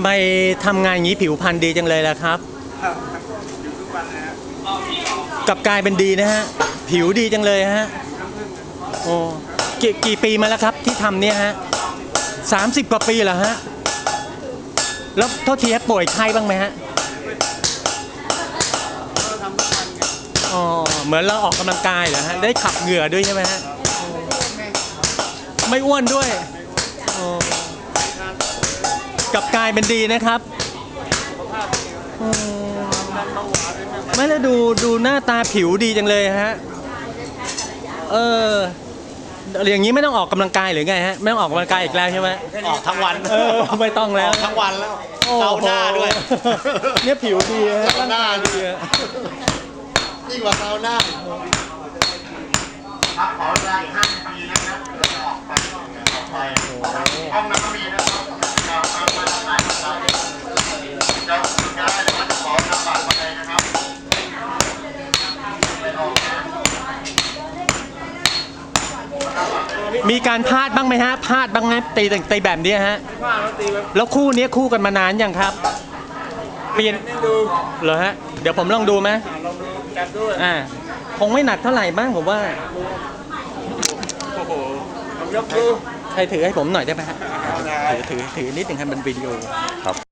ทำไมทำงานอย่างนี้ผิวพรรณดีจังเลยล่ะครับ อยู่ทุกวันเลยฮะกลับกลายเป็นดีนะฮะ ผิวดีจังเลยฮะ โอ้กี่กี่ปีมาแล้วครับที่ทำเนี่ยฮะสามสิบกว่าปีเหรอฮะ แล้วโทษทีฮะป่วยไข้บ้างไหมฮะ ก็ทำทุกวันไงอ๋อ เหมือนเราออกกำลังกายเหรอฮะ ได้ขับเหงื่อด้วยใช่ไหมฮะ ไม่อ้วนด้วยอ๋อ กลับกลายเป็นดีนะครับอืมไม่แล้วดูดูหน้าตาผิวดีจังเลยฮะ เอออย่างนี้ไม่ต้องออกกำลังกายหรือไงฮะไม่ต้องออกกำลังกายอีกแล้วใช่ไหมออกทั้งวันเออไม่ต้องแล้วออกทั้งวันแล้วเกาหน้าด้วยเนี่ยผิวดีฮะเกาหน้าร่งกยดีอะยิ่งกว่าเกาหน้า มีการพลาดบ้างไหมฮะพลาดบ้างไหมตีตีแบบนี้ฮะว่าเราตีแบบแล้วคู่นี้คู่กันมานานยังครับเปลี่ยนดูเหรอฮะเดี๋ยวผมลองดูไหมอะลองดูจัดด้วยอ่าคงไม่หนักเท่าไหร่บ้างผมว่าโอ้โหยกดูใครถือให้ผมหน่อยได้ไหมฮะถือถือถือนิดหนึ่งให้มันวิดีโอ